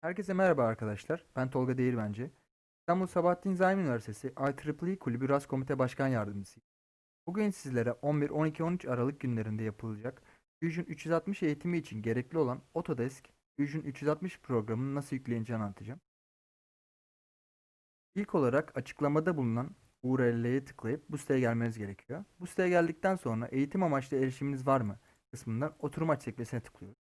Herkese merhaba arkadaşlar. Ben Tolga Değirmenci. İstanbul Sabahattin Zaim Üniversitesi IEEE Kulübü RAS Komite Başkan Yardımcısıyım. Bugün sizlere 11, 12, 13 Aralık günlerinde yapılacak Fusion 360 eğitimi için gerekli olan Autodesk Fusion 360 programını nasıl yükleneceğini anlatacağım. İlk olarak açıklamada bulunan URL'ye tıklayıp bu siteye gelmeniz gerekiyor. Bu siteye geldikten sonra eğitim amaçlı erişiminiz var mı kısmından oturum aç tıklıyoruz.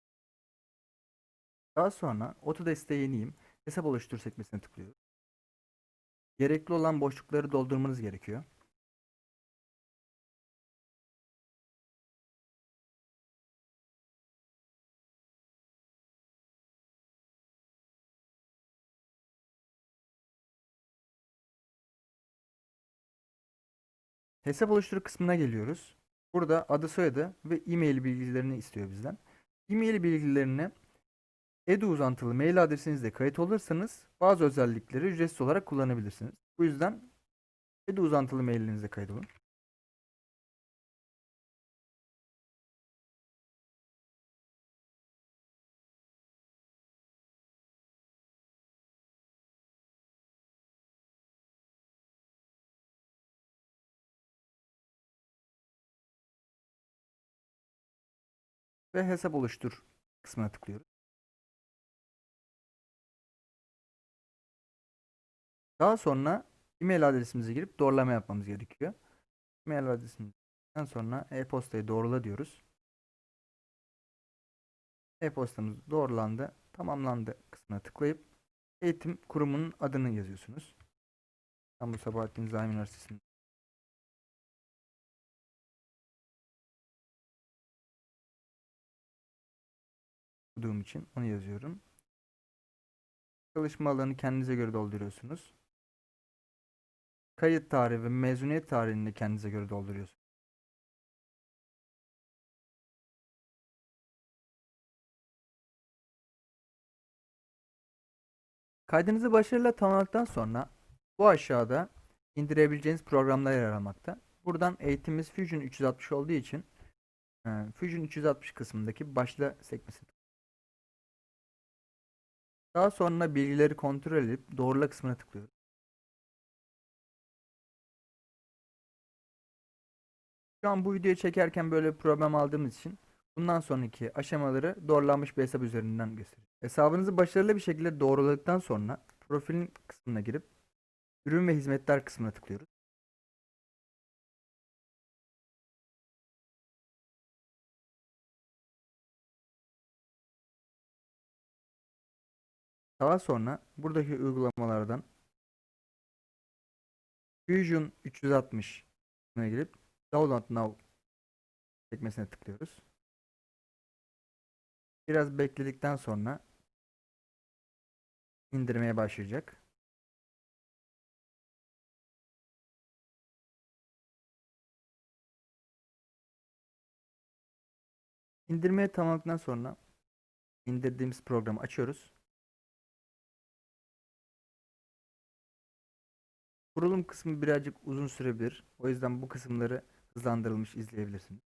Daha sonra Autodesk'te yeniyim, hesap oluştur sekmesine tıklıyoruz. Gerekli olan boşlukları doldurmanız gerekiyor. Hesap oluştur kısmına geliyoruz. Burada adı soyadı ve e-mail bilgilerini istiyor bizden. E-mail bilgilerini Edu uzantılı mail adresinizle kayıt olursanız bazı özellikleri ücretsiz olarak kullanabilirsiniz. Bu yüzden Edu uzantılı mailinizle kaydolun. Ve hesap oluştur kısmına tıklıyoruz. Daha sonra e-mail adresimize girip doğrulama yapmamız gerekiyor. E-mail adresimizden sonra e-postayı doğrula diyoruz. E-postamız doğrulandı, tamamlandı kısmına tıklayıp eğitim kurumunun adını yazıyorsunuz. İstanbul Sabahattin Zaim Üniversitesi'nin okuduğum için onu yazıyorum. Çalışma alanı kendinize göre dolduruyorsunuz. Kayıt tarihi ve mezuniyet tarihini de kendinize göre dolduruyorsunuz. Kaydınızı başarıyla tamamladıktan sonra bu aşağıda indirebileceğiniz programlar yer almakta. Buradan eğitimimiz Fusion 360 olduğu için e, Fusion 360 kısmındaki başla sekmesi daha sonra bilgileri kontrol edip doğrula kısmına tıklıyoruz. Şu an bu videoyu çekerken böyle bir problem aldığımız için bundan sonraki aşamaları doğrulanmış bir hesap üzerinden gösteriyoruz. Hesabınızı başarılı bir şekilde doğruladıktan sonra profilin kısmına girip ürün ve hizmetler kısmına tıklıyoruz. Daha sonra buradaki uygulamalardan Fusion 360 girip Download Now sekmesine tıklıyoruz. Biraz bekledikten sonra indirmeye başlayacak. İndirmeye tamamladıktan sonra indirdiğimiz programı açıyoruz. Kurulum kısmı birazcık uzun sürebilir. O yüzden bu kısımları hızlandırılmış izleyebilirsiniz.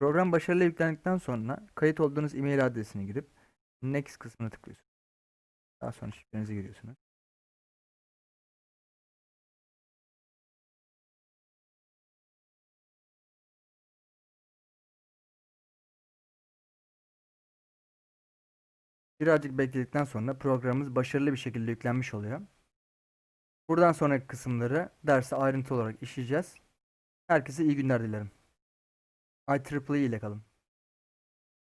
Program başarılı yüklendikten sonra kayıt olduğunuz e-mail adresine girip Next kısmına tıklıyorsunuz. Daha sonra şifrenizi giriyorsunuz. Birazcık bekledikten sonra programımız başarılı bir şekilde yüklenmiş oluyor. Buradan sonraki kısımları derse ayrıntı olarak işleyeceğiz. Herkese iyi günler dilerim. IEEE ile kalın.